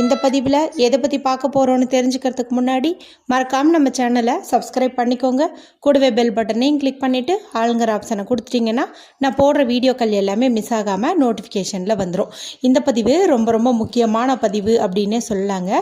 இந்த பதிவில் எதை பற்றி பார்க்க போகிறோன்னு தெரிஞ்சுக்கிறதுக்கு முன்னாடி மறக்காமல் நம்ம சேனலை சப்ஸ்கிரைப் பண்ணிக்கோங்க. கூடவே பெல் பட்டனையும் கிளிக் பண்ணிவிட்டு ஆளுங்கிற ஆப்ஷனை கொடுத்துட்டிங்கன்னா நான் போடுற வீடியோக்கள் எல்லாமே மிஸ் ஆகாமல் நோட்டிஃபிகேஷனில் வந்துடும் இந்த பதிவு ரொம்ப ரொம்ப முக்கியமான பதிவு அப்படின்னே சொல்லலாங்க.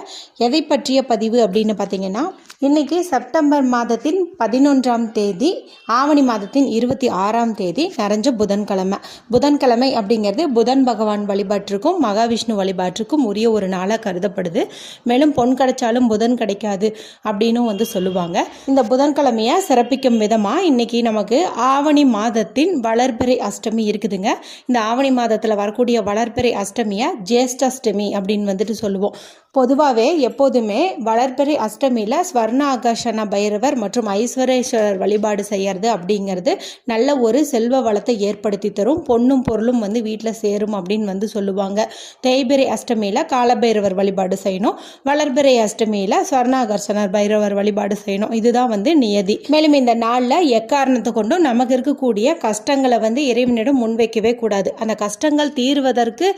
எதை பற்றிய பதிவு அப்படின்னு பார்த்தீங்கன்னா இன்றைக்கி செப்டம்பர் மாதத்தின் பதினொன்றாம் தேதி ஆவணி மாதத்தின் இருபத்தி ஆறாம் தேதி நிறைஞ்ச புதன்கிழமை. புதன்கிழமை அப்படிங்கிறது புதன் பகவான் வழிபாட்டிற்கும் மகாவிஷ்ணு வழிபாட்டிற்கும் உரிய ஒரு நாளாக கருதப்படுது. மேலும் பொன் கிடைச்சாலும் புதன் கிடைக்காது அப்படின்னும் வந்து சொல்லுவாங்க. இந்த புதன்கிழமையை சிறப்பிக்கும் விதமாக இன்னைக்கு நமக்கு ஆவணி மாதத்தின் வளர்பிறை அஷ்டமி இருக்குதுங்க. இந்த ஆவணி மாதத்தில் வரக்கூடிய வளர்பிறை அஷ்டமியை ஜேஷ்டஷ்டமி அப்படின்னு வந்துட்டு சொல்லுவோம். பொதுவாகவே எப்போதுமே வளர்பிறை அஷ்டமியில் ஸ்வர்ண ஆகர்ஷண பைரவர் மற்றும் ஐஸ்வரேஸ்வரர் வழிபாடு செய்யறது அப்படிங்கிறது நல்ல ஒரு செல்வ வளத்தை ஏற்படுத்தி தரும். பொண்ணும் பொருளும் வந்து வீட்டில் சேரும் அப்படின்னு வந்து சொல்லுவாங்க. தேய்பிரை அஷ்டமியில் காலபைரவர் வழிபாடு செய்யணும். வளர்பிறை அஷ்டமியில் ஸ்வர்ணாகர்ஷணர் பைரவர் வழிபாடு செய்யணும். இதுதான் வந்து நியதி. மேலும் இந்த நாளில் எக்காரணத்தை கொண்டும் நமக்கு இருக்கக்கூடிய கஷ்டங்களை வந்து இறைவனிடம் முன்வைக்கவே கூடாது. அந்த கஷ்டங்கள் தீர்வதற்கு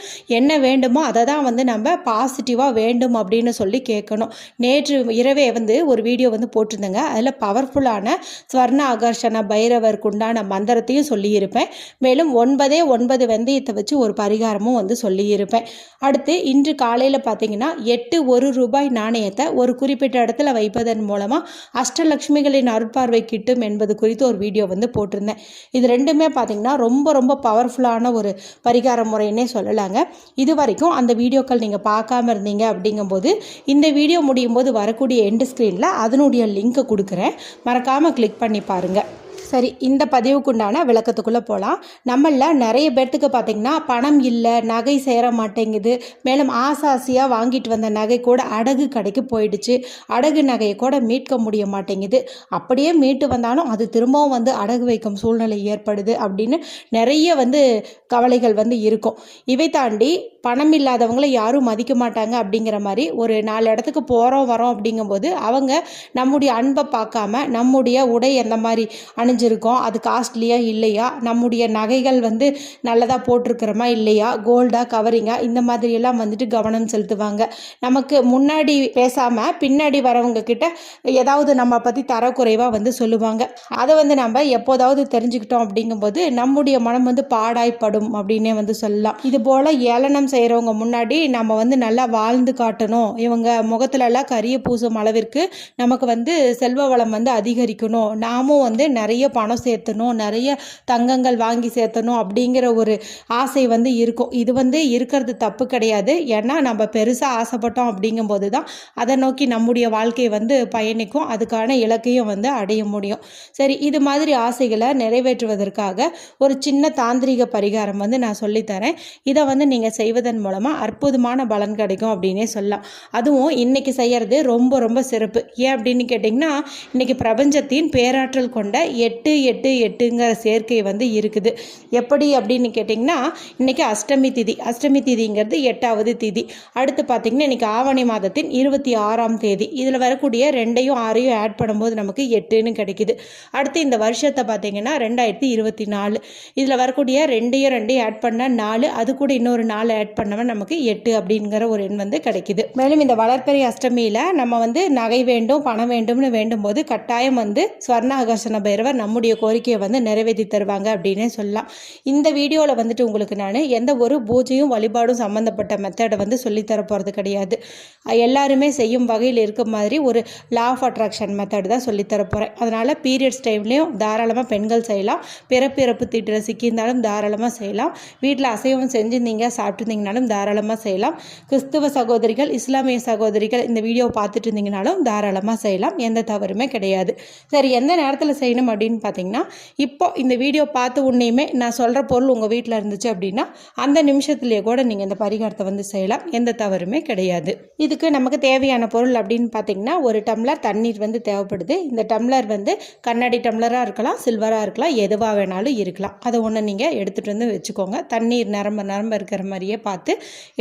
என்ன வேண்டுமோ அதை தான் வந்து நம்ம பாசிட்டிவாக வேண்டும் அப்படின்னு சொல்லி கேட்கணும். நேற்று இரவே வந்து ஒரு வீடியோ வந்து போட்டிருந்தேங்க. அதில் பவர்ஃபுல்லான ஸ்வர்ண ஆகர்ஷண பைரவருக்கு உண்டான மந்திரத்தையும் சொல்லியிருப்பேன். மேலும் ஒன்பதே ஒன்பது வெந்தயத்தை வச்சு ஒரு பரிகாரமும் வந்து சொல்லியிருப்பேன். அடுத்து இன்று காலையில் பார்த்தீங்கன்னா எட்டு ஒரு ரூபாய் நாணயத்தை ஒரு குறிப்பிட்ட இடத்துல வைப்பதன் மூலமாக அஷ்டலக்ஷ்மிகளின் அருட்பார்வை கிட்டும் என்பது குறித்து ஒரு வீடியோ வந்து போட்டிருந்தேன். இது ரெண்டுமே பார்த்தீங்கன்னா ரொம்ப ரொம்ப பவர்ஃபுல்லான ஒரு பரிகார முறைன்னே சொல்லலாங்க. இது வரைக்கும் அந்த வீடியோக்கள் நீங்கள் பார்க்காம இருந்தீங்க அப்படிங்கும்போது இந்த வீடியோ முடியும் போது வரக்கூடிய எண்டு ஸ்க்ரீனில் அதனுடைய லிங்க்கை கொடுக்குறேன். மறக்காமல் கிளிக் பண்ணி பாருங்கள் சரி இந்த பதிவுக்குண்டான விளக்கத்துக்குள்ளே போகலாம் நம்மளில் நிறைய பேர்த்துக்கு பார்த்திங்கன்னா பணம் இல்லை நகை சேர மாட்டேங்குது. மேலும் ஆசாசியாக வாங்கிட்டு வந்த நகை கூட அடகு கடைக்கு போயிடுச்சு. அடகு நகையை கூட மீட்க முடிய மாட்டேங்குது. அப்படியே மீட்டு வந்தாலும் அது திரும்பவும் வந்து அடகு வைக்கும் சூழ்நிலை ஏற்படுது அப்படின்னு நிறைய வந்து கவலைகள் வந்து இருக்கும். இவை தாண்டி பணம் இல்லாதவங்களை யாரும் மதிக்க மாட்டாங்க அப்படிங்கிற மாதிரி ஒரு நாலு இடத்துக்கு போகிறோம் வரோம் அப்படிங்கும்போது அவங்க நம்முடைய அன்பை பார்க்காம நம்முடைய உடை எந்த மாதிரி அணிஞ்சிருக்கோம் அது காஸ்ட்லியா இல்லையா? நம்முடைய நகைகள் வந்து நல்லதாக போட்டிருக்கிறோமா இல்லையா? கோல்டா கவரிங்கா இந்த மாதிரியெல்லாம் வந்துட்டு கவனம் செலுத்துவாங்க. நமக்கு முன்னாடி பேசாமல் பின்னாடி வரவங்க கிட்ட ஏதாவது நம்ம பற்றி தரக்குறைவாக வந்து சொல்லுவாங்க. அதை வந்து நம்ம எப்போதாவது தெரிஞ்சுக்கிட்டோம் அப்படிங்கும்போது நம்முடைய மனம் வந்து பாடாய்ப்படும் அப்படின்னே வந்து சொல்லலாம். இது போல் ஏளனம் செய்கிறவங்க முன்னாடி நம்ம வந்து நல்லா வாழ்ந்து காட்டணும். இவங்க முகத்துல எல்லாம் கரிய பூசும் அளவிற்கு நமக்கு வந்து செல்வ வளம் வந்து அதிகரிக்கணும். நாமும் வந்து நிறைய பணம் சேர்த்தணும் நிறைய தங்கங்கள் வாங்கி சேர்த்தணும் அப்படிங்கிற ஒரு ஆசை வந்து இருக்கும். இது வந்து இருக்கிறது தப்பு கிடையாது. ஏன்னா நம்ம பெருசாக ஆசைப்பட்டோம் அப்படிங்கும்போது தான் அதை நோக்கி நம்முடைய வாழ்க்கை வந்து பயணிக்கும். அதுக்கான இலக்கையும் வந்து அடைய முடியும். சரி இது மாதிரி ஆசைகளை நிறைவேற்றுவதற்காக ஒரு சின்ன தாந்திரிக பரிகாரம் வந்து நான் சொல்லித்தரேன். இதை வந்து நீங்கள் செய்வதன் மூலமாக அற்புதமான பலன் கிடைக்கும் அப்படின்னே சொல்லலாம். அதுவும் இன்னைக்கு செய்கிறது ரொம்ப ரொம்ப சிறப்பு. ஏன் அப்படின்னு கேட்டிங்கன்னா இன்னைக்கு பிரபஞ்சத்தின் பேராற்றல் கொண்ட எட்டு எட்டு எட்டு எட்டுங்கிற சேர்க்கை வந்து இருக்குது. எப்படி அப்படின்னு கேட்டிங்கன்னா இன்னைக்கு அஷ்டமி திதி. அஷ்டமி திதிங்கிறது எட்டாவது திதி. அடுத்து பார்த்திங்கன்னா இன்னைக்கு ஆவணி மாதத்தின் இருபத்தி ஆறாம் தேதி. இதில் வரக்கூடிய ரெண்டையும் ஆறையும் ஆட் பண்ணும்போது நமக்கு எட்டுன்னு கிடைக்குது. அடுத்து இந்த வருஷத்தை பார்த்தீங்கன்னா ரெண்டாயிரத்தி இருபத்தி நாலு. இதில் வரக்கூடிய ரெண்டையும் ரெண்டையும் ஆட் பண்ணால் நாலு. அது கூட இன்னொரு நாலு ஆட் பண்ணவன் நமக்கு எட்டு அப்படிங்கிற ஒரு எண் வந்து கிடைக்குது. மேலும் இந்த வளர்ப்பறை அஷ்டமியில் நம்ம வந்து நகை வேண்டும் பணம் வேண்டும்னு வேண்டும் போது கட்டாயம் வந்து ஸ்வர்ணாகர்ஷண பைரவர் பைரவர் நம்முடைய கோரிக்கையை வந்து நிறைவேற்றி தருவாங்க அப்படின்னே சொல்லலாம். இந்த வீடியோவில் வந்துட்டு உங்களுக்கு நான் எந்த ஒரு பூஜையும் வழிபாடும் சம்மந்தப்பட்ட மெத்தடை வந்து சொல்லித்தர போகிறது கிடையாது. எல்லாருமே செய்யும் வகையில் இருக்க மாதிரி ஒரு லா ஆஃப் அட்ராக்ஷன் மெத்தட் தான் சொல்லித்தர போகிறேன் அதனால் பீரியட்ஸ் டைம்லேயும் தாராளமாக பெண்கள் செய்யலாம். பிறப்பிறப்பு தீட்டுற சிக்கியிருந்தாலும் தாராளமாக செய்யலாம். வீட்டில் அசைவம் செஞ்சுருந்தீங்க சாப்பிட்ருந்தீங்கனாலும் தாராளமாக செய்யலாம். கிறிஸ்துவ சகோதரிகள் இஸ்லாமிய சகோதரிகள் இந்த வீடியோ பார்த்துட்டு இருந்தீங்கனாலும் தாராளமாக செய்யலாம். எந்த தவறுமே கிடையாது. சரி எந்த நேரத்தில் செய்யணும் அப்படின்னு பார்த்தீங்கன்னா இப்போ இந்த வீடியோ பார்த்து உன்னையுமே நான் சொல்கிற பொருள் உங்கள் வீட்டில் இருந்துச்சு அப்படின்னா அந்த நிமிஷத்துலேயே கூட நீங்கள் இந்த பரிகாரத்தை வந்து செய்யலாம். எந்த தவறுமே கிடையாது. இதுக்கு நமக்கு தேவையான பொருள் அப்படின்னு பார்த்தீங்கன்னா ஒரு டம்ளர் தண்ணீர் வந்து தேவைப்படுது. இந்த டம்ளர் வந்து கண்ணாடி டம்ளராக இருக்கலாம் சில்வராக இருக்கலாம் எதுவாக வேணாலும் இருக்கலாம். அதை ஒன்று நீங்கள் எடுத்துகிட்டு வந்து வச்சுக்கோங்க. தண்ணீர் நரம்ப நரம்ப இருக்கிற மாதிரியே பார்த்து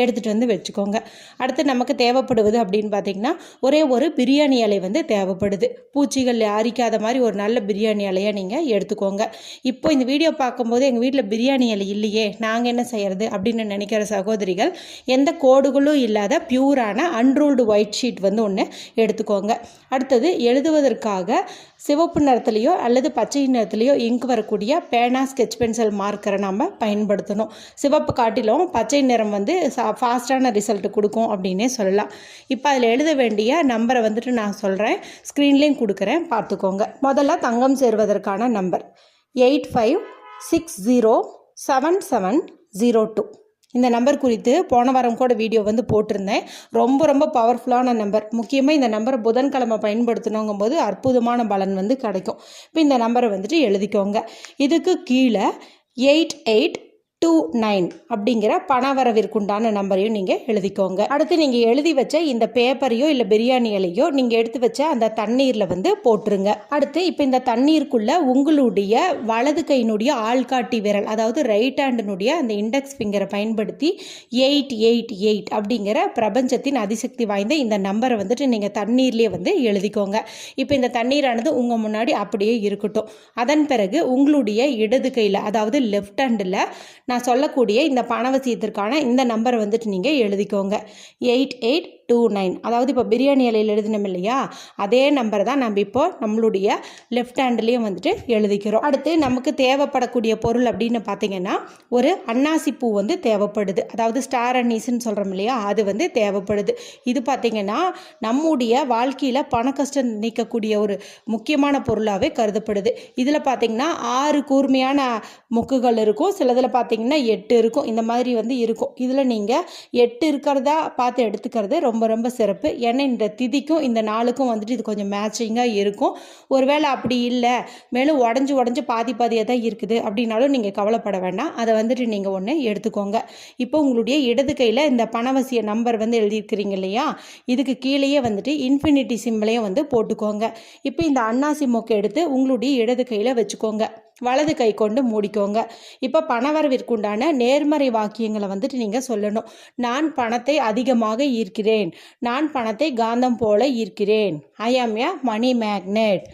எடுத்துகிட்டு வந்து வச்சுக்கோங்க. அடுத்து நமக்கு தேவைப்படுவது அப்படின்னு பார்த்தீங்கன்னா ஒரே ஒரு பிரியாணி இலை வந்து தேவைப்படுது. பூச்சிகள் அரிக்காத மாதிரி ஒரு நல்ல பிரியாணி அலை நிறைய நீங்கள் எடுத்துக்கோங்க. இப்போ இந்த வீடியோ பார்க்கும்போது எங்கள் வீட்டில் பிரியாணி இலை இல்லையே நாங்கள் என்ன செய்யறது அப்படின்னு நினைக்கிற சகோதரிகள் எந்த கோடுகளும் இல்லாத பியூரான அன்ரூல்டு ஒயிட் ஷீட் வந்து ஒன்று எடுத்துக்கோங்க. அடுத்தது எழுதுவதற்காக சிவப்பு நிறத்துலையோ அல்லது பச்சை நிறத்துலையோ இங்க் வரக்கூடிய பேனா ஸ்கெச் பென்சில் மார்க்கரை நம்ம பயன்படுத்தணும். சிவப்பு காட்டிலும் பச்சை நிறம் வந்து ஃபாஸ்டான ரிசல்ட் கொடுக்கும் அப்படின்னே சொல்லலாம். இப்போ அதில் எழுத வேண்டிய நம்பரை வந்துட்டு நான் சொல்கிறேன் ஸ்க்ரீன்லேயும் கொடுக்குறேன். பார்த்துக்கோங்க. முதல்ல தங்கம் சேருவதற்கான number. Eight five six zero seven seven zero two. இந்த நம்பர் குறித்து போன வாரம் கூட வீடியோ வந்து போட்டிருந்தேன். ரொம்ப ரொம்ப பவர்ஃபுல்லான நம்பர். முக்கியமாக இந்த நம்பரை புதன்கிழமை பயன்படுத்தினோங்கும் போது அற்புதமான பலன் வந்து கிடைக்கும். இப்போ இந்த நம்பரை வந்துட்டு எழுதிக்கோங்க. இதுக்கு கீழே எயிட் எயிட் டூ நைன் அப்படிங்கிற பணவரவிற்குண்டான நம்பரையும் நீங்கள் எழுதிக்கோங்க. அடுத்து நீங்கள் எழுதி வச்ச இந்த பேப்பரையோ இல்லை பிரியாணி இலையோ நீங்கள் எடுத்து வச்ச அந்த தண்ணீரில் வந்து போட்டுருங்க. அடுத்து இப்போ இந்த தண்ணீருக்குள்ள உங்களுடைய வலது கையினுடைய ஆள்காட்டி விரல் அதாவது ரைட் ஹேண்டினுடைய அந்த இண்டெக்ஸ் ஃபிங்கரை பயன்படுத்தி எயிட் எயிட் எயிட் அப்படிங்கிற பிரபஞ்சத்தின் அதிசக்தி வாய்ந்த இந்த நம்பரை வந்துட்டு நீங்கள் தண்ணீர்லேயே வந்து எழுதிக்கோங்க. இப்போ இந்த தண்ணீரானது உங்கள் முன்னாடி அப்படியே இருக்கட்டும். அதன் பிறகு உங்களுடைய இடது கையில் அதாவது லெஃப்ட் ஹேண்டில் நான் சொல்லக்கூடிய இந்த பணவசியத்திற்கான இந்த நம்பரை வந்துட்டு நீங்கள் எழுதிக்கோங்க. எயிட் எயிட் டூ நைன் அதாவது இப்போ பிரியாணி இலையில் எழுதினோம் இல்லையா? அதே நம்பர் தான் நம்ம இப்போ நம்மளுடைய லெஃப்ட் ஹேண்ட்லேயும் வந்துட்டு எழுதிக்கிறோம். அடுத்து நமக்கு தேவைப்படக்கூடிய பொருள் அப்படின்னு பார்த்தீங்கன்னா ஒரு அன்னாசி பூ வந்து தேவைப்படுது. அதாவது ஸ்டார் அன்னீஸ்ன்னு சொல்கிறோம் இல்லையா? அது வந்து தேவைப்படுது. இது பார்த்திங்கன்னா நம்முடைய வாழ்க்கையில் பண கஷ்டம் நீக்கக்கூடிய ஒரு முக்கியமான பொருளாகவே கருதப்படுது. இதில் பார்த்திங்கன்னா ஆறு கூர்மையான முக்குகள் இருக்கும். சிலதில் பார்த்திங்கன்னா எட்டு இருக்கும். இந்த மாதிரி வந்து இருக்கும். இதில் நீங்கள் எட்டு இருக்கிறதா பார்த்து எடுத்துக்கிறது ரொம்ப ரொம்ப ரொம்ப சிறப்பு. ஏன்னா இந்த திதிக்கும் இந்த நாளுக்கும் வந்துட்டு இது கொஞ்சம் மேட்சிங்காக இருக்கும். ஒருவேளை அப்படி இல்லை மேலும் உடஞ்சி உடஞ்சி பாதி பாதியாக தான் இருக்குது அப்படின்னாலும் நீங்கள் கவலைப்பட வேண்டாம். அதை வந்துட்டு நீங்கள் ஒன்று எடுத்துக்கோங்க. இப்போ உங்களுடைய இடது கையில் இந்த பணவசிய நம்பர் வந்து எழுதியிருக்கிறீங்க இல்லையா? இதுக்கு கீழேயே வந்துட்டு இன்ஃபினிட்டி சிம்பிளையும் வந்து போட்டுக்கோங்க. இப்போ இந்த அன்னாசி மொக்கை எடுத்து உங்களுடைய இடது கையில் வச்சுக்கோங்க. வலது கை கொண்டு மூடிக்கோங்க. இப்போ பணவரவிற்குண்டான நேர்மறை வாக்கியங்களை வந்துட்டு நீங்கள் சொல்லணும். நான் பணத்தை அதிகமாக ஈர்க்கிறேன். நான் பணத்தை காந்தம் போல ஈர்க்கிறேன். ஐ ஆம் ஏ மணி மேக்னெட்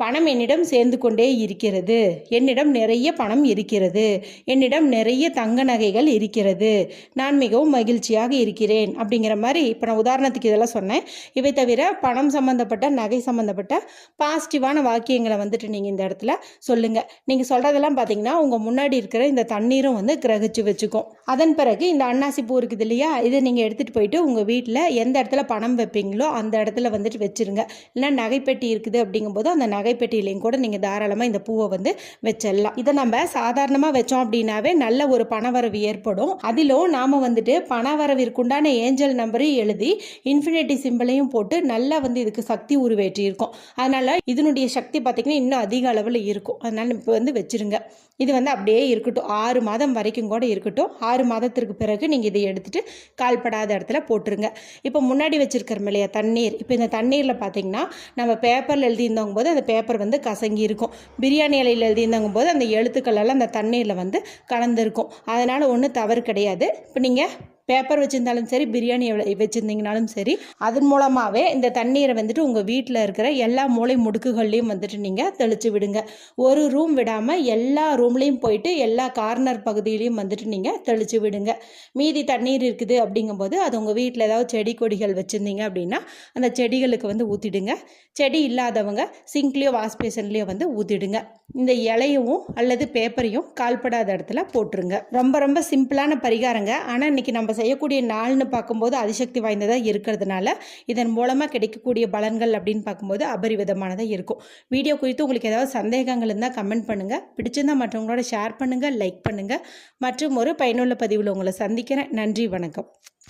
பணம் என்னிடம் சேர்ந்து கொண்டே இருக்கிறது. என்னிடம் நிறைய பணம் இருக்கிறது. என்னிடம் நிறைய தங்க நகைகள் இருக்கிறது. நான் மிகவும் மகிழ்ச்சியாக இருக்கிறேன். அப்படிங்கிற மாதிரி இப்போ நான் உதாரணத்துக்கு இதெல்லாம் சொன்னேன். இவை தவிர பணம் சம்மந்தப்பட்ட நகை சம்மந்தப்பட்ட பாசிட்டிவான வாக்கியங்களை வந்துட்டு நீங்கள் இந்த இடத்துல சொல்லுங்கள் நீங்கள் சொல்கிறதெல்லாம் பார்த்தீங்கன்னா உங்கள் முன்னாடி இருக்கிற இந்த தண்ணீரும் வந்து கிரகிச்சு வச்சுக்கும். அதன் பிறகு இந்த அன்னாசி பூ இருக்குது இல்லையா? இதை நீங்கள் எடுத்துகிட்டு போயிட்டு உங்கள் வீட்டில் எந்த இடத்துல பணம் வைப்பீங்களோ அந்த இடத்துல வந்துட்டு வச்சுருங்க. இல்லைன்னா நகைப்பெட்டி இருக்குது அப்படிங்கும்போது அந்த நகை நகைப்பெட்டியிலையும் கூட நீங்கள் தாராளமாக இந்த பூவை வந்து வச்சிடலாம். இதை நம்ம சாதாரணமாக வச்சோம் அப்படின்னாவே நல்ல ஒரு பணவரவு ஏற்படும். அதிலும் நாம் வந்துட்டு பணவரவிற்குண்டான ஏஞ்சல் நம்பரையும் எழுதி இன்ஃபினிட்டி சிம்பிளையும் போட்டு நல்லா வந்து இதுக்கு சக்தி உருவேற்றி இருக்கும் அதனால் இதனுடைய சக்தி பார்த்திங்கன்னா இன்னும் அதிக அளவில் இருக்கும். அதனால் இப்போ வந்து வச்சுருங்க. இது வந்து அப்படியே இருக்கட்டும். ஆறு மாதம் வரைக்கும் கூட இருக்கட்டும். ஆறு மாதத்திற்கு பிறகு நீங்கள் இதை எடுத்துகிட்டு கால்படாத இடத்துல போட்டுருங்க. இப்போ முன்னாடி வச்சுருக்கிறோம் இல்லையா? தண்ணீர். இப்போ இந்த தண்ணீரில் பார்த்தீங்கன்னா நம்ம பேப்பரில் எழுதியிருந்தவங்க போது அந்த பேப்பர் வந்து கசங்கி இருக்கும் பிரியாணி இலையில் எழுதியிருந்தவங்க போது அந்த எழுத்துக்கள் எல்லாம் அந்த தண்ணீரில் வந்து கலந்துருக்கும். அதனால் ஒன்றும் தவறு கிடையாது. இப்போ நீங்கள் பேப்பர் வச்சுருந்தாலும் சரி பிரியாணி வச்சுருந்தீங்கனாலும் சரி அதன் மூலமாகவே இந்த தண்ணீரை வந்துட்டு உங்கள் வீட்டில் இருக்கிற எல்லா மூளை முடுக்குகள்லையும் வந்துட்டு நீங்கள் தெளித்து விடுங்க. ஒரு ரூம் விடாமல் எல்லா ரூம்லேயும் போயிட்டு எல்லா கார்னர் பகுதியிலையும் வந்துட்டு நீங்கள் தெளித்து விடுங்க. மீதி தண்ணீர் இருக்குது அப்படிங்கும்போது அது உங்கள் வீட்டில் ஏதாவது செடி கொடிகள் வச்சுருந்தீங்க அப்படின்னா அந்த செடிகளுக்கு வந்து ஊற்றிடுங்க செடி இல்லாதவங்க சிங்க்லேயோ வாஷ் பேசன்லேயோ வந்து ஊற்றிடுங்க இந்த இலையவும் அல்லது பேப்பரையும் கால்படாத இடத்துல போட்டுருங்க. ரொம்ப ரொம்ப சிம்பிளான பரிகாரங்க. ஆனால் இன்றைக்கி நம்ம செய்யக்கூடிய நாள்னு பார்க்கும்போது அதிசக்தி வாய்ந்ததாக இருக்கிறதுனால இதன் மூலமாக கிடைக்கக்கூடிய பலன்கள் அப்படின்னு பார்க்கும்போது அபரிவிதமானதாக இருக்கும். வீடியோ குறித்து உங்களுக்கு ஏதாவது சந்தேகங்கள் இருந்தால் கமெண்ட் பண்ணுங்கள் பிடிச்சிருந்தால் மற்றவங்களோட ஷேர் பண்ணுங்கள் லைக் பண்ணுங்கள் மற்றும் ஒரு பயனுள்ள பதிவில் உங்களை சந்திக்கிறேன். நன்றி வணக்கம்.